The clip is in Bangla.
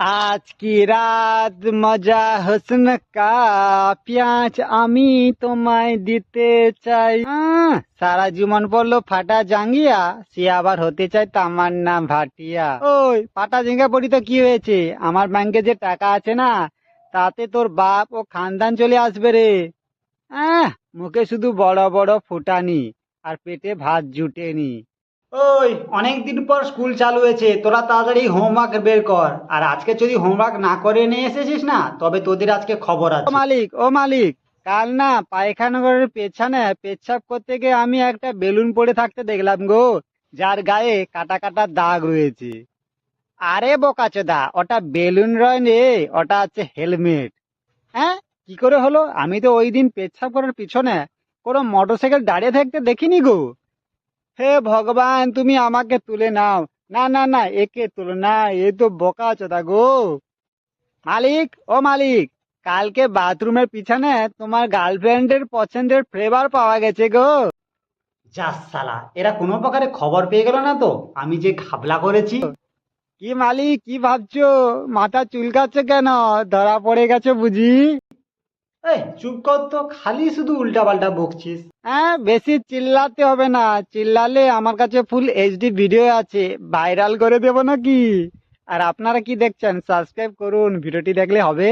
আজ কি রাত? মজা হোসন কা পেঁয়াজ আমি তোমায় দিতে চাই। সারা জীবন পড়ল ফাটা জাঙ্গিয়া, সে আবার হতে চায় নাম ভাটিয়া। ওই, ফাটা জাঙ্গিয়া পড়ি তো কি হয়েছে? আমার ব্যাংকে যে টাকা আছে না, তাতে তোর বাপ ও খানদান চলে আসবে রে। মুখে শুধু বড় বড় ফুটানি, আর পেটে ভাত জুটেনি। ওই, অনেকদিন পর স্কুল চালু হয়েছে, তোরা তাড়াতাড়ি হোমওয়ার্ক বের কর। আর আজকে যদি হোমওয়ার্ক না করে নিয়ে এসেছিস না, তবে তোদের আজকে খবর আছে। মালিক, ও মালিক, কাল না পায়খানা ঘরের পেছনে পেচ্ছাপ করতে গিয়ে আমি একটা বেলুন পড়ে থাকতে দেখলাম গো, যার গায়ে কাটা কাটা দাগ রয়েছে। আরে বোকাচোদা ওটা বেলুন রয় রে ওটা হচ্ছে হেলমেট। হ্যাঁ? কি করে হলো? আমি তো ওই দিন পেচ্ছাপ করার পিছনে কোনো মোটরসাইকেল দাঁড়িয়ে থাকতে দেখিনি গো। হে ভগবান তুমি আমাকে তুলে নাও। না না না একে তুলো না এ তো বোকা চোদা গো। মালিক ও মালিক কালকে বাথরুমের পিছনে তোমার গার্লফ্রেন্ডের পছন্দের ফ্লেভার পাওয়া গেছে গো। যাস সালা এরা কোনো প্রকারে খবর পেয়ে গেল না তো? আমি যে ঘাবলা করেছি। কি মালিক কি ভাবছ? মাথা চুলকাচ্ছে কেন? ধরা পড়ে গেছে বুঝি? চুপ কর তো, খালি শুধু উল্টা পাল্টা বকছিস। হ্যাঁ বেশি চিল্লাতে হবে না। চিল্লালে আমার কাছে ফুল এইচডি ভিডিও আছে। ভাইরাল করে দেবো নাকি? আর আপনারা কি দেখছেন? সাবস্ক্রাইব করুন। ভিডিওটি দেখলে হবে?